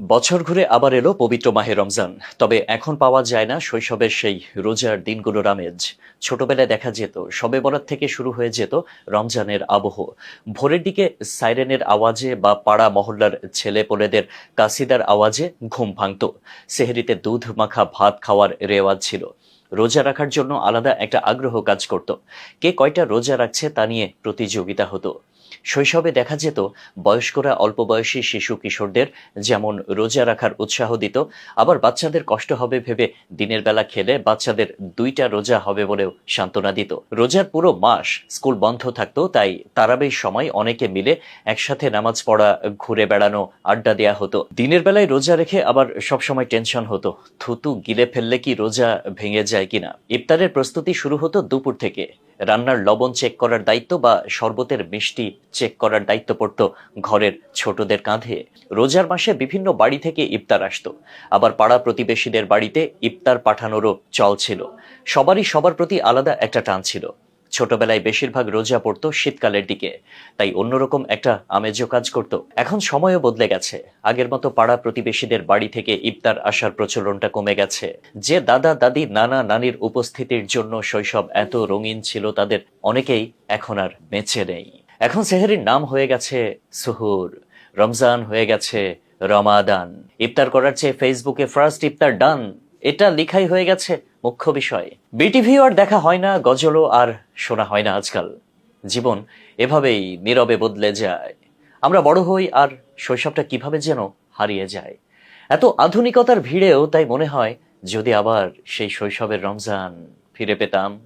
বছর ঘুরে আবার এলো পবিত্র মাহে রমজান। তবে এখন পাওয়া যায় না শৈশবের সেই রোজার দিনগুলোর আমেজ ছোটবেলায় দেখা যেত, সবে বরাত থেকে শুরু হয়ে যেত রমজানের আবহ। ভোরের দিকে সাইরেনের আওয়াজে বা পাড়া মহল্লার ছেলে পোলেদের কাসিদার আওয়াজে ঘুম ভাঙত। সেহরিতে দুধ মাখা ভাত খাওয়ার রেওয়াজ ছিল। রোজা রাখার জন্য আলাদা একটা আগ্রহ কাজ করত। কে কয়টা রোজা রাখছে তা নিয়ে প্রতিযোগিতা হতো। শৈশবে দেখা যেত বয়স্করা অল্প বয়সী শিশু কিশোরদের যেমন রোজা রাখার উৎসাহ দিত, আবার বাচ্চাদের কষ্ট হবে ভেবে দিনের বেলা খেলে বাচ্চাদের দুইটা রোজা হবে বলেও সান্ত্বনা দিত। রোজার পুরো মাস স্কুল বন্ধ থাকতো, তাই তারাবির সময় অনেকে মিলে একসাথে নামাজ পড়া, ঘুরে বেড়ানো, আড্ডা দেয়া হতো। দিনের বেলায় রোজা রেখে আবার সবসময় টেনশন হতো। থুতু গিলে ফেললে কি রোজা ভেঙে যায়? কিনা? ইফতারের প্রস্তুতি শুরু হতো দুপুর থেকে। রান্নার লবণ চেক করার দায়িত্ব বা শরবতের মিষ্টি চেক করার দায়িত্ব পড়ত ঘরের ছোটদের কাঁধে। রোজার মাসে বিভিন্ন বাড়ি থেকে ইফতার আসতো। আবার পাড়া প্রতিবেশীদের বাড়িতে ইফতার পাঠানোরও চল ছিল। সবারই সবার প্রতি আলাদা একটা টান ছিল। ছোটবেলায় বেশিরভাগ রোজা পড়তো শীতকালের দিকে। তাই অন্যরকম একটা আমেজও কাজ করত। এখন সময়ও বদলে গেছে। আগের মতো পাড়া প্রতিবেশীদের বাড়ি থেকে ইফতার আসার প্রচলনটা কমে গেছে। যে দাদা, দাদি, নানা, নানির উপস্থিতির জন্য শৈশব এত রঙিন ছিল তাদের অনেকেই এখন আর বেঁচে নেই। এখন সেহেরির নাম হয়ে গেছে সুহুর। রমজান হয়ে গেছে রমাদান। ইফতার করার চেয়ে ফেসবুকে ফার্স্ট ইফতার ডান। এটা লেখাই হয়ে গেছে মুখ্য বিষয়। বিটিভি আর দেখা হয় না, গজলও আর শোনা হয় না আজকাল। জীবন এভাবেই নীরবে বদলে যায়। আমরা বড় হই আর শৈশবটা কীভাবে যেন হারিয়ে যায়। এত আধুনিকতার ভিড়েও তাই মনে হয় যদি আবার সেই শৈশবের রমজান ফিরে পেতাম।